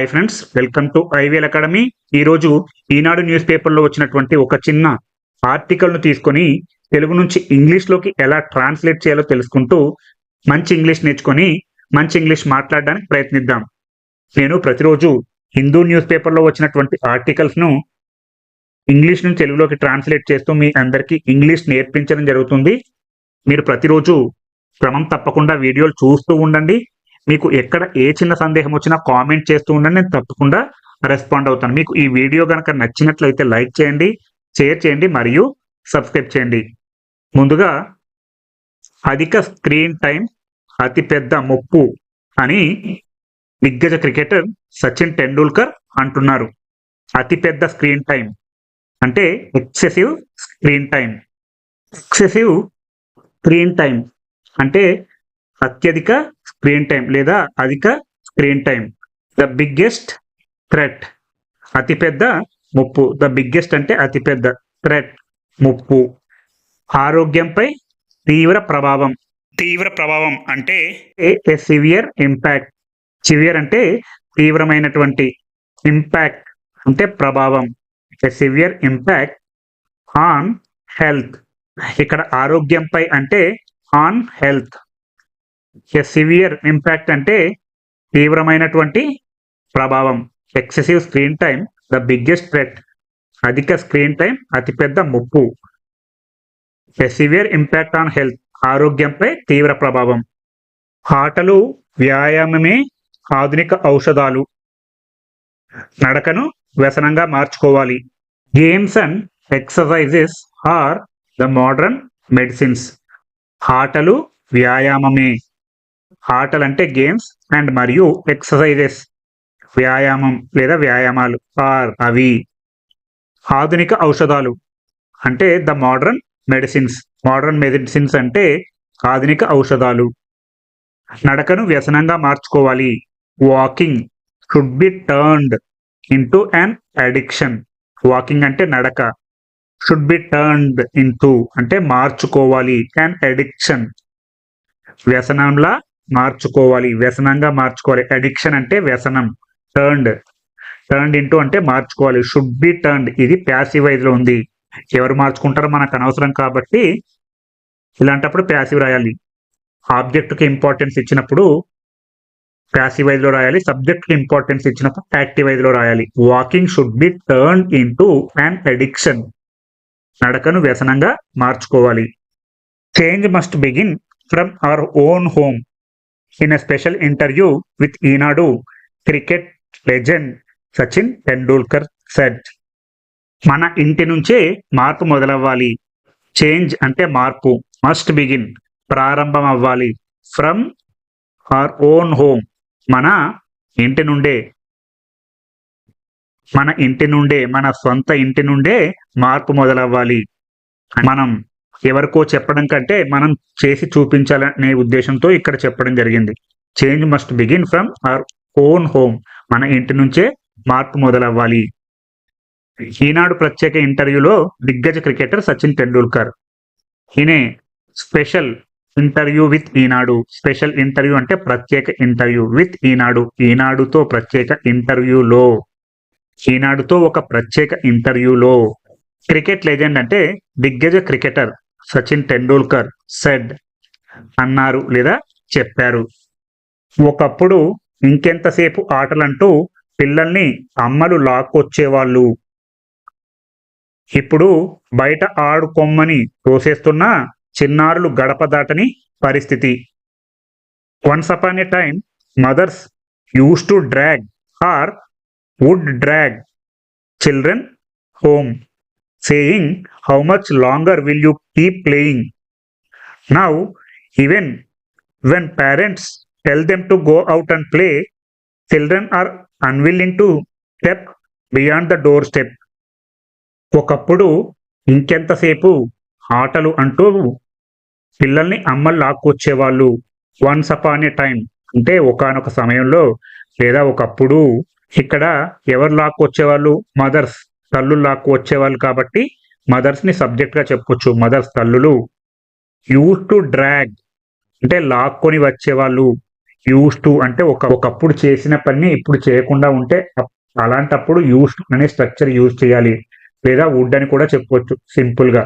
Hi friends welcome to IVL academy ఈరోజు Eenadu news పేపర్లో వచ్చినటువంటి ఒక చిన్న ఆర్టికల్ను తీసుకొని తెలుగు నుంచి ఇంగ్లీష్లోకి ఎలా ట్రాన్స్లేట్ చేయాలో తెలుసుకుంటూ మంచి ఇంగ్లీష్ నేర్చుకొని మంచి ఇంగ్లీష్ మాట్లాడడానికి ప్రయత్నిద్దాం. నేను ప్రతిరోజు హిందూ న్యూస్ పేపర్లో వచ్చినటువంటి ఆర్టికల్స్ను ఇంగ్లీష్ నుంచి తెలుగులోకి ట్రాన్స్లేట్ చేస్తూ మీ అందరికీ ఇంగ్లీష్ నేర్పించడం జరుగుతుంది. మీరు ప్రతిరోజు క్రమం తప్పకుండా వీడియోలు చూస్తూ ఉండండి. మీకు ఎక్కడ ఏ చిన్న సందేహం వచ్చినా కామెంట్ చేస్తూ ఉండండి నేను తప్పకుండా రెస్పాండ్ అవుతాను. మీకు ఈ వీడియో కనుక నచ్చినట్లయితే లైక్ చేయండి షేర్ చేయండి మరియు సబ్స్క్రైబ్ చేయండి. ముందుగా అధిక స్క్రీన్ టైం అతిపెద్ద ముప్పు అని దిగ్గజ క్రికెటర్ సచిన్ టెండూల్కర్ అంటున్నారు. అతిపెద్ద స్క్రీన్ టైం అంటే excessive screen time excessive screen time అంటే అత్యధిక స్క్రీన్ టైం లేదా అధిక screen time. The biggest threat అతిపెద్ద ముప్పు. ద బిగ్గెస్ట్ అంటే అతిపెద్ద థ్రెట్ ముప్పు. ఆరోగ్యంపై తీవ్ర ప్రభావం. తీవ్ర ప్రభావం అంటే? ఏ సివియర్ ఇంపాక్ట్. సివియర్ అంటే తీవ్రమైనటువంటి ఇంపాక్ట్. అంటే ప్రభావం. A severe impact? On health. ఇక్కడ ఆరోగ్యంపై అంటే ఆన్ హెల్త్. సివియర్ ఇంపాక్ట్ అంటే తీవ్రమైనటువంటి ప్రభావం. Excessive screen time the biggest threat అధిక స్క్రీన్ టైం అతిపెద్ద ముప్పు. సివియర్ ఇంపాక్ట్ ఆన్ హెల్త్ ఆరోగ్యంపై తీవ్ర ప్రభావం. ఆటలు వ్యాయామమే ఆధునిక ఔషధాలు. నడకను వ్యసనంగా మార్చుకోవాలి. Games and exercises are the modern medicines ఆటలు వ్యాయామమే. ఆటలు అంటే గేమ్స్ అండ్ మరియు ఎక్సర్సైజెస్. వ్యాయామం లేదా వ్యాయామాలు. ఆర్ అవి. ఆధునిక ఔషధాలు అంటే the modern medicines. Modern medicines అంటే ఆధునిక ఔషధాలు. నడకను వ్యసనంగా మార్చుకోవాలి. Walking should be turned into an addiction walking అంటే నడక. షుడ్ బి టర్న్డ్ ఇంటూ అంటే మార్చుకోవాలి. అన్ అడిక్షన్ వ్యసనంలా మార్చుకోవాలి. వ్యసనంగా మార్చుకోవాలి. అడిక్షన్ అంటే వ్యసనం టర్న్డ్ టర్న్డ్ ఇంటూ అంటే మార్చుకోవాలి. షుడ్ బి టర్న్డ్ ఇది ప్యాసివ్లో ఉంది. ఎవరు మార్చుకుంటారో మనకు అనవసరం కాబట్టి ఇలాంటప్పుడు ప్యాసివ్ రాయాలి. ఆబ్జెక్ట్కి ఇంపార్టెన్స్ ఇచ్చినప్పుడు ప్యాసివ్లో రాయాలి. సబ్జెక్ట్కి ఇంపార్టెన్స్ ఇచ్చినప్పుడు యాక్టివ్లో రాయాలి. Walking should be turn into an addiction నడకను వ్యసనంగా మార్చుకోవాలి. Change must begin from our own home in a special interview with Eenadu cricket legend Sachin Tendulkar set మన ఇంటి నుంచే మార్పు మొదలవ్వాలి. చేంజ్ అంటే మార్పు. మస్ట్ బిగిన్ ప్రారంభం అవ్వాలి. ఫ్రమ్ అవర్ ఓన్ హోమ్ మన ఇంటి నుండే. మన ఇంటి నుండే. మన సొంత ఇంటి నుండే మార్పు మొదలవ్వాలి. మనం ఎవరికో చెప్పడం కంటే మనం చేసి చూపించాలనే ఉద్దేశంతో ఇక్కడ చెప్పడం జరిగింది. Change must begin from our own home మన ఇంటి నుంచే మార్పు మొదలవ్వాలి. ఈనాడు ప్రత్యేక ఇంటర్వ్యూలో దిగ్గజ క్రికెటర్ సచిన్ టెండూల్కర్. ఈయనే special interview with Eenadu. Special interview అంటే ప్రత్యేక ఇంటర్వ్యూ విత్ ఈనాడు. ఈనాడుతో ప్రత్యేక ఇంటర్వ్యూలో. ఈనాడుతో ఒక ప్రత్యేక ఇంటర్వ్యూలో. క్రికెట్ లెజెండ్ అంటే దిగ్గజ క్రికెటర్. సచిన్ టెండూల్కర్ సెడ్ అన్నారు లేదా చెప్పారు. ఒకప్పుడు ఇంకెంతసేపు ఆటలంటూ పిల్లల్ని అమ్మలు లాక్కొచ్చేవాళ్ళు. ఇప్పుడు బయట ఆడుకొమ్మని తోసేస్తున్న చిన్నారులు గడప దాటని పరిస్థితి. Once upon a time mothers use to drag or would drag children home saying how much longer will you keep playing now even when parents tell them to go out and play children are unwilling to step beyond the door step ఒకప్పుడు ఇంకెంతసేపు ఆటలు అంటూ పిల్లల్ని అమ్మలు లాక్కొచ్చేవాళ్ళు. Once upon a time అంటే ఒకనొక సమయంలో లేదా ఒకప్పుడు ఇక్కడ ఎవరు లాక్కొచ్చేవాళ్ళు? మదర్స్ తల్లు లాక్కు వచ్చేవాళ్ళు కాబట్టి మదర్స్ని సబ్జెక్ట్గా సబ్జెక్ట్ చెప్పొచ్చు మదర్స్ తల్లులు యూస్ టు డ్రాగ్ అంటే లాక్కొని వచ్చేవాళ్ళు. యూస్ టు అంటే ఒక ఒకప్పుడు చేసిన పని ఇప్పుడు చేయకుండా ఉంటే అలాంటప్పుడు యూస్ అనే స్ట్రక్చర్ యూజ్ చేయాలి. లేదా వుడ్ అని కూడా చెప్పుకోవచ్చు సింపుల్గా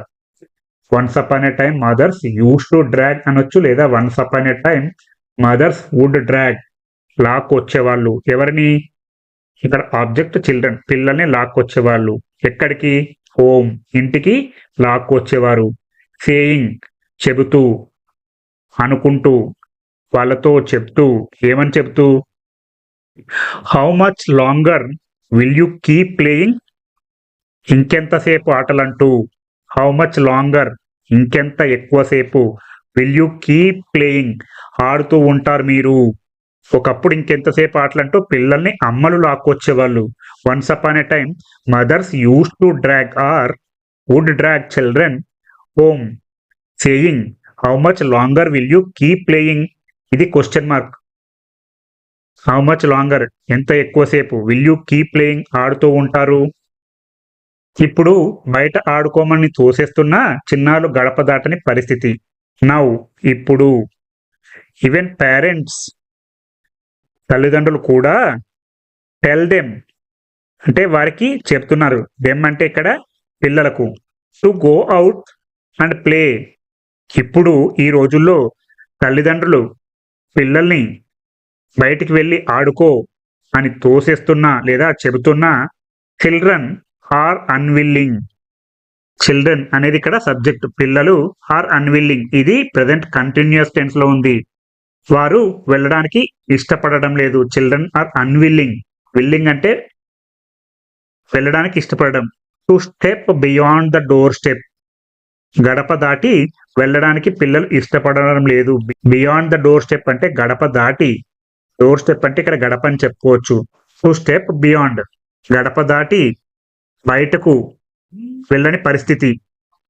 once upon a time mothers use to drag అనొచ్చు లేదా once upon a time mothers would drag lock వచ్చేవాళ్ళు. ఎవరిని? ఇక్కడ ఆబ్జెక్ట్ చిల్డ్రన్ పిల్లల్ని లాక్కొచ్చేవాళ్ళు. ఎక్కడికి? హోమ్. ఇంటికి లాక్కొచ్చేవారు. సేయింగ్ చెబుతూ అనుకుంటూ వాళ్ళతో చెప్తూ. ఏమని చెప్తూ how much longer will you keep playing ఇంకెంతసేపు ఆటలంటూ. హౌ మచ్ లాంగర్ ఇంకెంత ఎక్కువసేపు? విల్ యూ కీప్ ప్లేయింగ్ ఆడుతూ ఉంటారు మీరు. ఒకప్పుడు ఇంకెంతసేపు ఆటలంటూ పిల్లల్ని అమ్మలు లాక్కొచ్చేవాళ్ళు. Once upon a time mothers use to drag or would drag children home saying how much longer will you keep playing ఇది question mark how much longer ఎంత ఎక్కువసేపు విల్ యూ కీప్ ప్లేయింగ్ ఆడుతూ ఉంటారు. ఇప్పుడు బయట ఆడుకోమని తోసేస్తున్న చిన్నాలు గడప దాటని పరిస్థితి. నౌ ఇప్పుడు ఈవెన్ పేరెంట్స్ తల్లిదండ్రులు కూడా టెల్ దెమ్ అంటే వారికి చెప్తున్నారు. దెమ్ అంటే ఇక్కడ పిల్లలకు. To go out and play ఇప్పుడు ఈ రోజుల్లో తల్లిదండ్రులు పిల్లల్ని బయటికి వెళ్ళి ఆడుకో అని తోసేస్తున్నా లేదా చెబుతున్నా చిల్డ్రన్ ఆర్ అన్విల్లింగ్ చిల్డ్రన్ అనేది ఇక్కడ సబ్జెక్ట్ పిల్లలు ఆర్ అన్విల్లింగ్ ఇది ప్రజెంట్ కంటిన్యూస్ టెన్స్లో ఉంది. వారు వెళ్ళడానికి ఇష్టపడడం లేదు. చిల్డ్రన్ ఆర్ అన్విల్లింగ్ విల్లింగ్ అంటే వెళ్ళడానికి ఇష్టపడడం. To step beyond the door step గడప దాటి వెళ్ళడానికి పిల్లలు ఇష్టపడడం లేదు. బియాండ్ ద డోర్ స్టెప్ అంటే గడప దాటి. డోర్ స్టెప్ అంటే ఇక్కడ గడప అని చెప్పుకోవచ్చు. టు స్టెప్ బియాండ్ గడప దాటి బయటకు వెళ్ళని పరిస్థితి.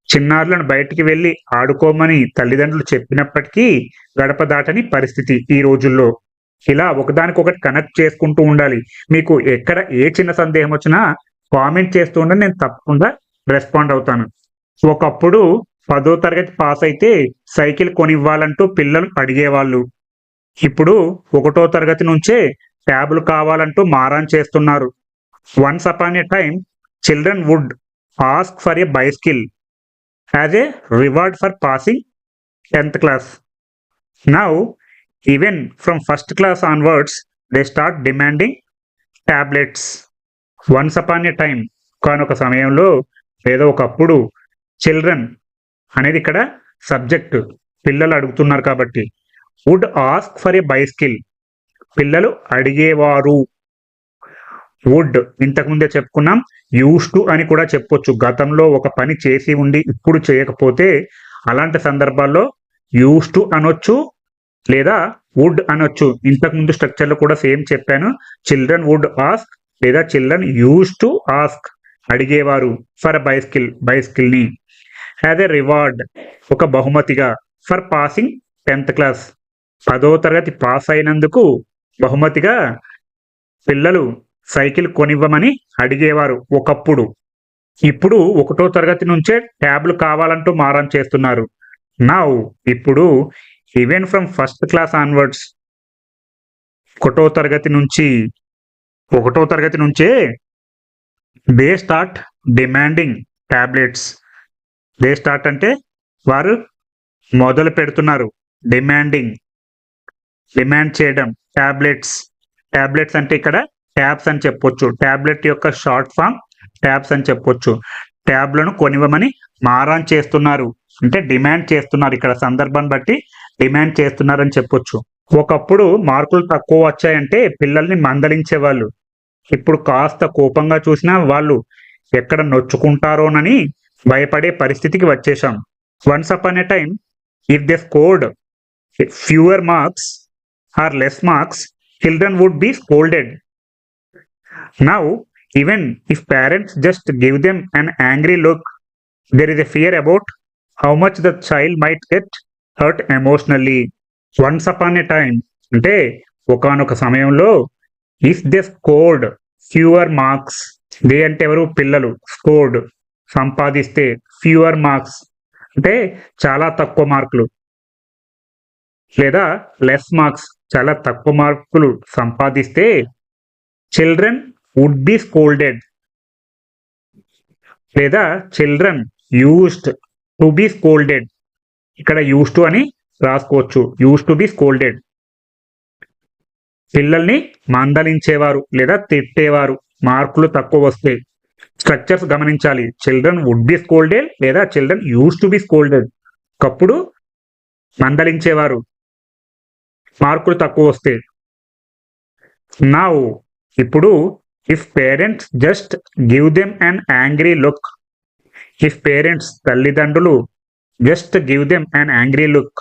చిన్నారులను బయటికి వెళ్ళి ఆడుకోమని తల్లిదండ్రులు చెప్పినప్పటికీ గడప దాటని పరిస్థితి ఈ రోజుల్లో. ఇలా ఒకదానికొకటి కనెక్ట్ చేసుకుంటూ ఉండాలి. మీకు ఎక్కడ ఏ చిన్న సందేహం వచ్చినా కామెంట్ చేస్తూ ఉంటే నేను తప్పకుండా రెస్పాండ్ అవుతాను. ఒకప్పుడు పదో తరగతి పాస్ అయితే సైకిల్ కొనివ్వాలంటూ పిల్లలు అడిగేవాళ్ళు. ఇప్పుడు ఒకటో తరగతి నుంచే ట్యాబ్లు కావాలంటూ మారాన్ చేస్తున్నారు. Once upon a time children would ask for a bicycle as a reward for passing tenth class now even from first class onwards they start demanding tablets once upon a time కానొక సమయంలో ఏదో ఒకప్పుడు children అనేది ఇక్కడ subject పిల్లలు అడుగుతున్నారు కాబట్టి would ask for a bicycle పిల్లలు అడిగేవారు. వుడ్. ఇంతకుముందే చెప్పుకున్నాం. యూస్ టు అని కూడా చెప్పొచ్చు. గతంలో ఒక పని చేసి ఉండి ఇప్పుడు చేయకపోతే అలాంటి సందర్భాల్లో యూస్ టు అనొచ్చు లేదా వుడ్ అనొచ్చు. ఇంతకుముందు స్ట్రక్చర్లో కూడా సేమ్ చెప్పాను. చిల్డ్రన్ వుడ్ ఆస్క్ లేదా చిల్డ్రన్ యూస్ టు ఆస్క్ అడిగేవారు ఫర్ బైస్కిల్ బైస్కిల్ని. హ్యాజ్ ఎ రివార్డ్ ఒక బహుమతిగా ఫర్ పాసింగ్ టెన్త్ క్లాస్. పదో తరగతి పాస్ అయినందుకు బహుమతిగా పిల్లలు సైకిల్ కొనివ్వమని అడిగేవారు ఒకప్పుడు. ఇప్పుడు ఒకటో తరగతి నుంచే ట్యాబ్లు కావాలంటూ మారం చేస్తున్నారు. నౌ ఇప్పుడు even from first class onwards. ఒకటో తరగతి నుంచి ఒకటో తరగతి నుంచే they start demanding tablets they start అంటే వారు మొదలు పెడుతున్నారు డిమాండింగ్. డిమాండ్ చేయడం ట్యాబ్లెట్స్ ట్యాబ్లెట్స్ అంటే ఇక్కడ ట్యాబ్స్ అని చెప్పొచ్చు. టాబ్లెట్ యొక్క షార్ట్ ఫామ్ ట్యాబ్స్ అని చెప్పొచ్చు. ట్యాబ్లను కొనివ్వమని మారాన్ చేస్తున్నారు. అంటే డిమాండ్ చేస్తున్నారు. ఇక్కడ సందర్భాన్ని బట్టి డిమాండ్ చేస్తున్నారని చెప్పొచ్చు. ఒకప్పుడు మార్కులు తక్కువ వచ్చాయంటే పిల్లల్ని మందలించేవాళ్ళు. ఇప్పుడు కాస్త కోపంగా చూసినా వాళ్ళు ఎక్కడ నొచ్చుకుంటారోనని భయపడే పరిస్థితికి వచ్చేసాం once upon a time if they scored fewer marks or less marks children would be scolded now even if parents just give them an angry look there is a fear about how much the child might get hurt emotionally once upon a time అంటే ఒకనొక సమయంలో if they scored fewer marks they అంటే ఎవరు? పిల్లలు scored సంపాదిస్తే fewer marks అంటే చాలా తక్కువ మార్కులు. లేదా లెస్ మార్క్స్ చాలా తక్కువ మార్కులు సంపాదిస్తే చిల్డ్రన్ వుడ్ బి స్కోల్డెడ్ లేదా children used to be scolded ఇక్కడ యూస్ టు అని రాసుకోవచ్చు. యూస్ టు బి స్కోల్డెడ్ పిల్లల్ని మందలించేవారు లేదా తిట్టేవారు. మార్కులు తక్కువ వస్తే స్ట్రక్చర్స్ గమనించాలి. చిల్డ్రన్ వుడ్ బి స్కోల్డెడ్ లేదా children use to be scolded ఒకప్పుడు మందలించేవారు. మార్కులు తక్కువ వస్తే. నా ఇప్పుడు if parents just give them an angry look if parents తల్లిదండ్రులు just give them an angry look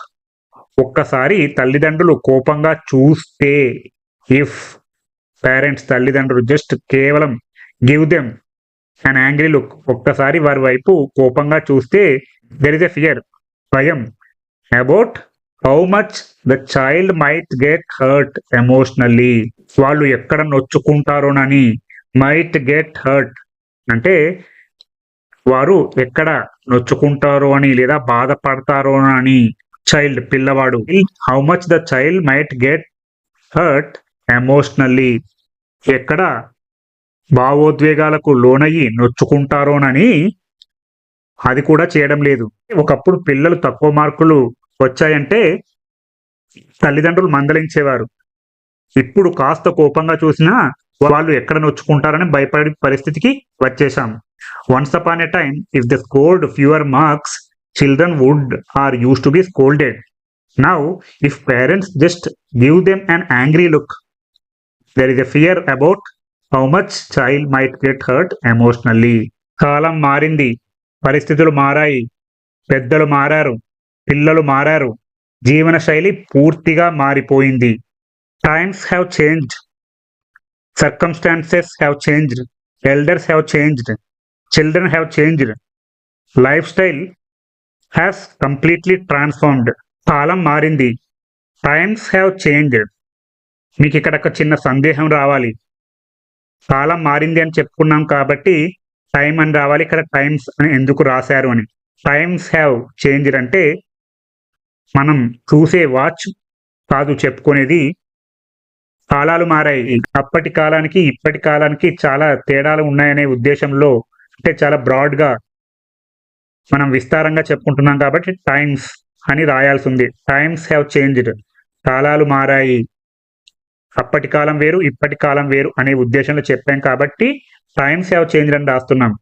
ఒక్కసారి తల్లిదండ్రులు కోపంగా చూస్తే ఇఫ్ పేరెంట్స్ తల్లిదండ్రులు జస్ట్ కేవలం give them an angry look ఒక్కసారి వారి వైపు కోపంగా చూస్తే దెర్ ఇస్ ఎ ఫియర్ భయం about how much the child might get hurt emotionally వాళ్ళు ఎక్కడ నొచ్చుకుంటారోనని మైట్ గెట్ హర్ట్ అంటే వారు ఎక్కడ నొచ్చుకుంటారో అని లేదా బాధపడతారో అని చైల్డ్ పిల్లవాడు. How much the child might get hurt emotionally ఎక్కడ భావోద్వేగాలకు లోనయ్యి నొచ్చుకుంటారోనని అది కూడా చేయడం లేదు. ఒకప్పుడు పిల్లలు తక్కువ మార్కులు వచ్చాయంటే తల్లిదండ్రులు మందలించేవారు. ఇప్పుడు కాస్త కోపంగా చూసినా వాళ్ళు ఎక్కడ నొచ్చుకుంటారని భయపడే పరిస్థితికి వచ్చేసాం once upon a time if the scored fewer marks children would or use to be scolded now if parents just give them an angry look there is a fear about how much child might get hurt emotionally కాలం మారింది. పరిస్థితులు మారాయి. పెద్దలు మారారు. పిల్లలు మారారు. జీవన శైలి పూర్తిగా మారిపోయింది. Times have changed circumstances have changed elders have changed children have changed life style has completely transformed కాలం మారింది. టైమ్స్ హ్యావ్ చేంజ్డ్ మీకు ఇక్కడ ఒక చిన్న సందేహం రావాలి. కాలం మారింది అని చెప్పుకున్నాం కాబట్టి టైం అని రావాలి. ఇక్కడ టైమ్స్ అని ఎందుకు రాశారు అని. టైమ్స్ హ్యావ్ చేంజ్డ్ అంటే మనం చూసే వాచ్ కాదు చెప్పుకునేది. కాలాలు మారాయి. అప్పటి కాలానికి ఇప్పటి కాలానికి చాలా తేడాలు ఉన్నాయనే ఉద్దేశంలో అంటే చాలా బ్రాడ్గా మనం విస్తారంగా చెప్పుకుంటున్నాం కాబట్టి టైమ్స్ అని రాయాల్సి ఉంది. Times have changed. కాలాలు మారాయి. అప్పటి కాలం వేరు ఇప్పటి కాలం వేరు అనే ఉద్దేశంలో చెప్పాం కాబట్టి టైమ్స్ హ్యావ్ చేంజ్డ్ అని రాస్తున్నాం.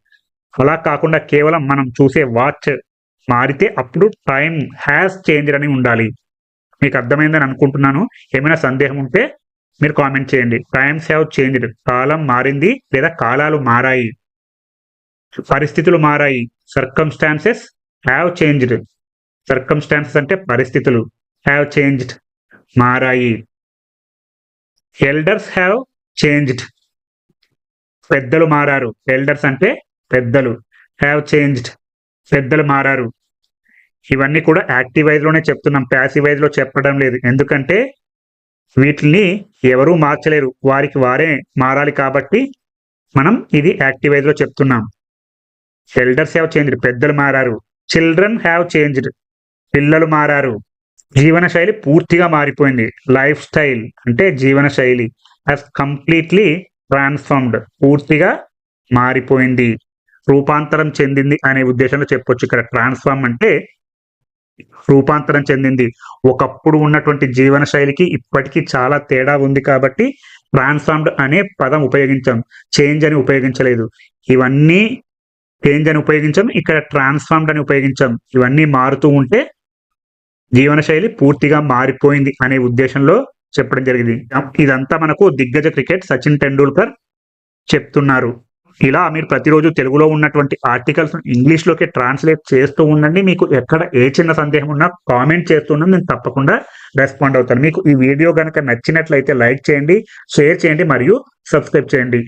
అలా కాకుండా కేవలం మనం చూసే వాచ్ మారితే అప్పుడు టైం హ్యాస్ చేంజ్డ్ అని ఉండాలి. మీకు అర్థమైందని అనుకుంటున్నాను. ఏమైనా సందేహం ఉంటే మీరు కామెంట్ చేయండి. Times have changed. కాలం మారింది లేదా కాలాలు మారాయి? పరిస్థితులు మారాయి. Circumstances have changed. సర్కమ్స్టాన్సెస్ అంటే పరిస్థితులు హ్యావ్ చేంజ్డ్. మారాయి. Elders have changed. పెద్దలు మారారు. ఎల్డర్స్ అంటే పెద్దలు హ్యావ్ చేంజ్డ్. పెద్దలు మారారు. ఇవన్నీ కూడా యాక్టివ్ వైజ్లోనే చెప్తున్నాం. ప్యాసివ్ వైజ్లో చెప్పడం లేదు. ఎందుకంటే వీటిని ఎవరూ మార్చలేరు. వారికి వారే మారాలి కాబట్టి మనం ఇది యాక్టివ్ వైజ్లో చెప్తున్నాం. ఎల్డర్స్ హ్యావ్ చేంజ్డ్ పెద్దలు మారారు. చిల్డ్రన్ హ్యావ్ చేంజ్డ్ పిల్లలు మారారు. జీవన శైలి పూర్తిగా మారిపోయింది. లైఫ్ స్టైల్ అంటే జీవన శైలి. హాస్ కంప్లీట్లీ ట్రాన్స్ఫార్మ్డ్ పూర్తిగా మారిపోయింది. రూపాంతరం చెందింది అనే ఉద్దేశంలో చెప్పొచ్చు. ఇక్కడ ట్రాన్స్ఫార్మ్ అంటే రూపాంతరం చెందింది. ఒకప్పుడు ఉన్నటువంటి జీవన శైలికి ఇప్పటికీ చాలా తేడా ఉంది కాబట్టి ట్రాన్స్ఫార్మ్డ్ అనే పదం ఉపయోగించాం. చేంజ్ అని ఉపయోగించలేదు. ఇవన్నీ చేంజ్ అని ఉపయోగించాం. ఇక్కడ ట్రాన్స్ఫార్మ్డ్ అని ఉపయోగించాం. ఇవన్నీ మారుతూ ఉంటే జీవన శైలి పూర్తిగా మారిపోయింది అనే ఉద్దేశంలో చెప్పడం జరిగింది. ఇదంతా మనకు దిగ్గజ క్రికెట్ సచిన్ టెండూల్కర్ చెప్తున్నారు. ఇలా మీరు ప్రతిరోజు తెలుగులో ఉన్నటువంటి ఆర్టికల్స్ ఇంగ్లీష్లోకి ట్రాన్స్లేట్ చేస్తూ ఉండండి. మీకు ఎక్కడ ఏ చిన్న సందేహం ఉన్నా కామెంట్ చేస్తున్నా నేను తప్పకుండా రెస్పాండ్ అవుతాను. మీకు ఈ వీడియో కనుక నచ్చినట్లయితే లైక్ చేయండి షేర్ చేయండి మరియు సబ్స్క్రైబ్ చేయండి.